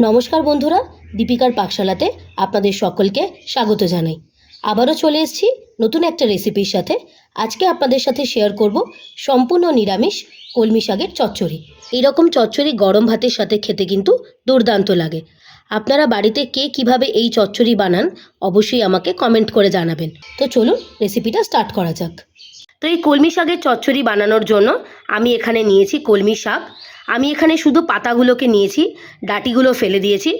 নমস্কার বন্ধুরা, দীপিকার পাকশালাতে আপনাদের সকলকে স্বাগত জানাই। আবারও চলে এসেছি নতুন একটা রেসিপির সাথে। আজকে আপনাদের সাথে শেয়ার করব সম্পূর্ণ নিরামিষ কলমি শাকের চচ্চড়ি। এরকম চচ্চড়ি গরম ভাতের সাথে খেতে কিন্তু দুর্দান্ত লাগে। আপনারা বাড়িতে কে কীভাবে এই চচ্চড়ি বানান অবশ্যই আমাকে কমেন্ট করে জানাবেন। তো চলুন রেসিপিটা স্টার্ট করা যাক। তো এই কলমি শাকের চচ্চড়ি বানানোর জন্য আমি এখানে নিয়েছি কলমি শাক। আমি এখানে শুধু পাতাগুলোকে নিয়েছি, ডাটিগুলো ফেলে দিয়েছি,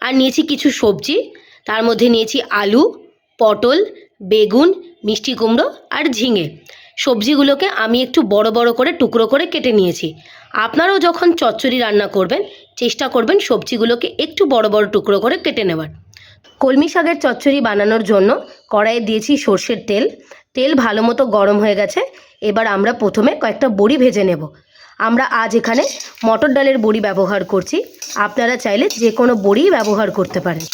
আর নিয়েছি কিছু সবজি। তার মধ্যে নিয়েছি আলু, পটল, বেগুন, মিষ্টি কুমড়ো আর ঝিঙে। সবজিগুলোকে আমি একটু বড় বড় করে, টুকরো করে কেটে নিয়েছি। আপনারাও যখন চচ্চড়ি রান্না করবেন, চেষ্টা করবেন সবজিগুলোকে একটু বড় বড় টুকরো করে কেটে নেওয়ার। কলমি শাকের চচ্চড়ি বানানোর জন্য কড়াইয়ে দিয়েছি সর্ষের তেল। তেল ভালো মতো গরম হয়ে গেছে। এবার আমরা প্রথমে কয়েকটা বড়ি ভেজে নেব। আমরা আজ এখানে মটর ডালের বড়ি ব্যবহার করছি। আপনারা চাইলে যে কোনো বড়ি ব্যবহার করতে পারেন।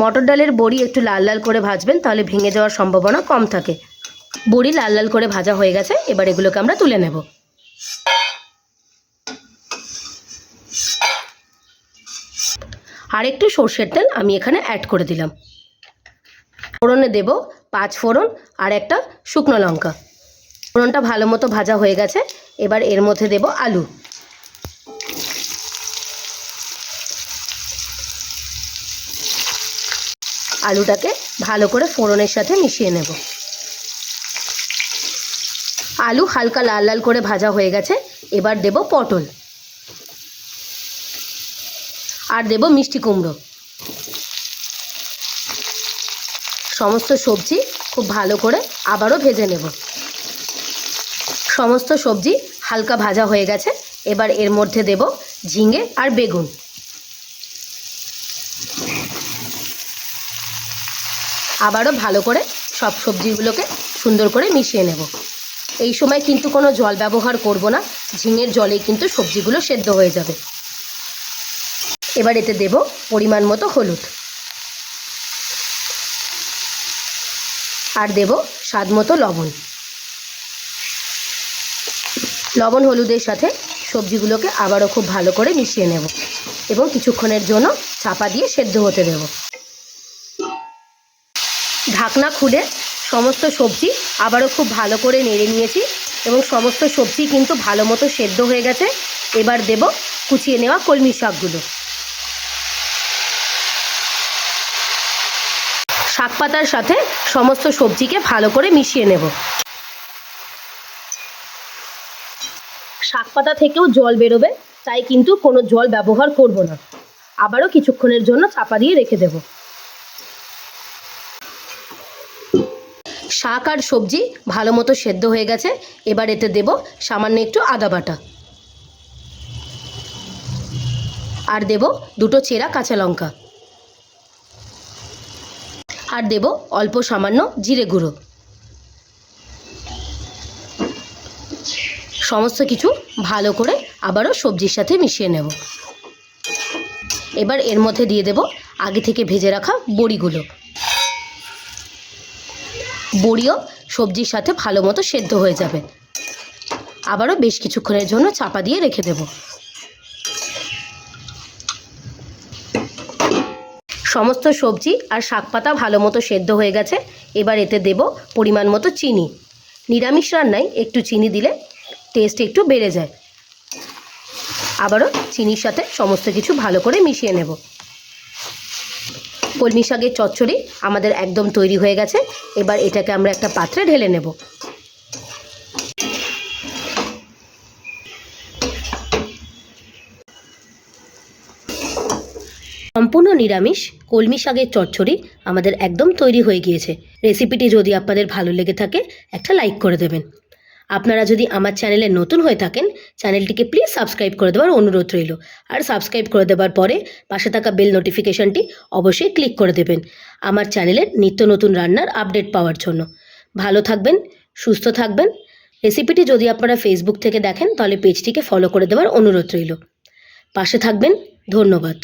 মটর ডালের বড়ি একটু লাল লাল করে ভাজবেন, তাহলে ভেঙে যাওয়ার সম্ভাবনা কম থাকে। বড়ি লাল লাল করে ভাজা হয়ে গেছে, এবার এগুলোকে আমরা তুলে নেব। আর একটু সর্ষের তেল আমি এখানে অ্যাড করে দিলাম। ফোড়নে দেব পাঁচ ফোড়ন আর একটা শুকনো লঙ্কা। ফোড়নটা ভালো মতো ভাজা হয়ে গেছে। এবার এর মধ্যে দেব আলু। আলুটাকে ভালো করে ফোড়নের সাথে মিশিয়ে নেব। আলু হালকা লাল লাল করে ভাজা হয়ে গেছে। এবার দেব পটল। আর দেব মিষ্টি কুমড়ো। সমস্ত সবজি খুব ভালো করে আবারও ভেজে নেব। সমস্ত সবজি হালকা ভাজা হয়ে গেছে। এবার এর মধ্যে দেব ঝিঙে আর বেগুন। আবারও ভালো করে সব সবজিগুলোকে সুন্দর করে মিশিয়ে নেব। এই সময় কিন্তু কোনো জল ব্যবহার করব না। ঝিঙের জলে কিন্তু সবজিগুলো সেদ্ধ হয়ে যাবে। এবার এতে দেব পরিমাণ মতো হলুদ। আর দেব স্বাদ মতো লবণ। লবণ হলুদের সাথে সবজিগুলোকে আবারও খুব ভালো করে মিশিয়ে নেব এবং কিছুক্ষণের জন্য চাপা দিয়ে সেদ্ধ হতে দেব। ঢাকনা খুলে সমস্ত সবজি আবারও খুব ভালো করে নেড়ে নিয়েছি এবং সমস্ত সবজি কিন্তু ভালো মতো সেদ্ধ হয়ে গেছে। এবার দেব কুচিয়ে নেওয়া কলমি শাকগুলো। শাক পাতার সাথে সমস্ত সবজিকে ভালো করে মিশিয়ে নেব। শাক পাতা থেকেও জল বেরোবে, তাই কিন্তু কোনো জল ব্যবহার করব না। আবারও কিছুক্ষণের জন্য চাপা দিয়ে রেখে দেব। শাক আর সবজি ভালো মতো সেদ্ধ হয়ে গেছে, এবার এতে দেব সামান্য একটু আদা বাটা। আর দেব দুটো চেরা কাঁচা লঙ্কা। আর দেব অল্প সামান্য জিরে গুঁড়ো। সমস্ত কিছু ভালো করে আবারও সবজির সাথে মিশিয়ে নেব। এবার এর মধ্যে দিয়ে দেব আগে থেকে ভেজে রাখা বড়িগুলো। বড়িও সবজির সাথে ভালো মতো সেদ্ধ হয়ে যাবে। আবারও বেশ কিছুক্ষণের জন্য চাপা দিয়ে রেখে দেব। সমস্ত সবজি আর শাক পাতা ভালো মতো সেদ্ধ হয়ে গেছে। এবার এতে দেব পরিমাণ মতো চিনি। নিরামিষ রান্নায় একটু চিনি দিলে টেস্ট একটু বেড়ে যায়। আবারও চিনির সাথে সমস্ত কিছু ভালো করে মিশিয়ে নেব। কলমি শাকের চচ্চড়ি আমাদের একদম তৈরি হয়ে গেছে। এবার এটাকে আমরা একটা পাত্রে ঢেলে নেব। সম্পূর্ণ নিরামিষ কলমি শাকের চচ্চড়ি আমাদের একদম তৈরি হয়ে গিয়েছে। রেসিপিটি যদি আপনাদের ভালো লেগে থাকে, একটা লাইক করে দেবেন। আপনারা যদি আমার চ্যানেলে নতুন হয়ে থাকেন, চ্যানেলটিকে প্লিজ সাবস্ক্রাইব করে দেওয়ার অনুরোধ রইল। আর সাবস্ক্রাইব করে দেওয়ার পরে পাশে থাকা বেল নোটিফিকেশনটি অবশ্যই ক্লিক করে দেবেন আমার চ্যানেলের নিত্য নতুন রান্নার আপডেট পাওয়ার জন্য। ভালো থাকবেন, সুস্থ থাকবেন। রেসিপিটি যদি আপনারা ফেসবুক থেকে দেখেন, তাহলে পেজটিকে ফলো করে দেওয়ার অনুরোধ রইল। পাশে থাকবেন, ধন্যবাদ।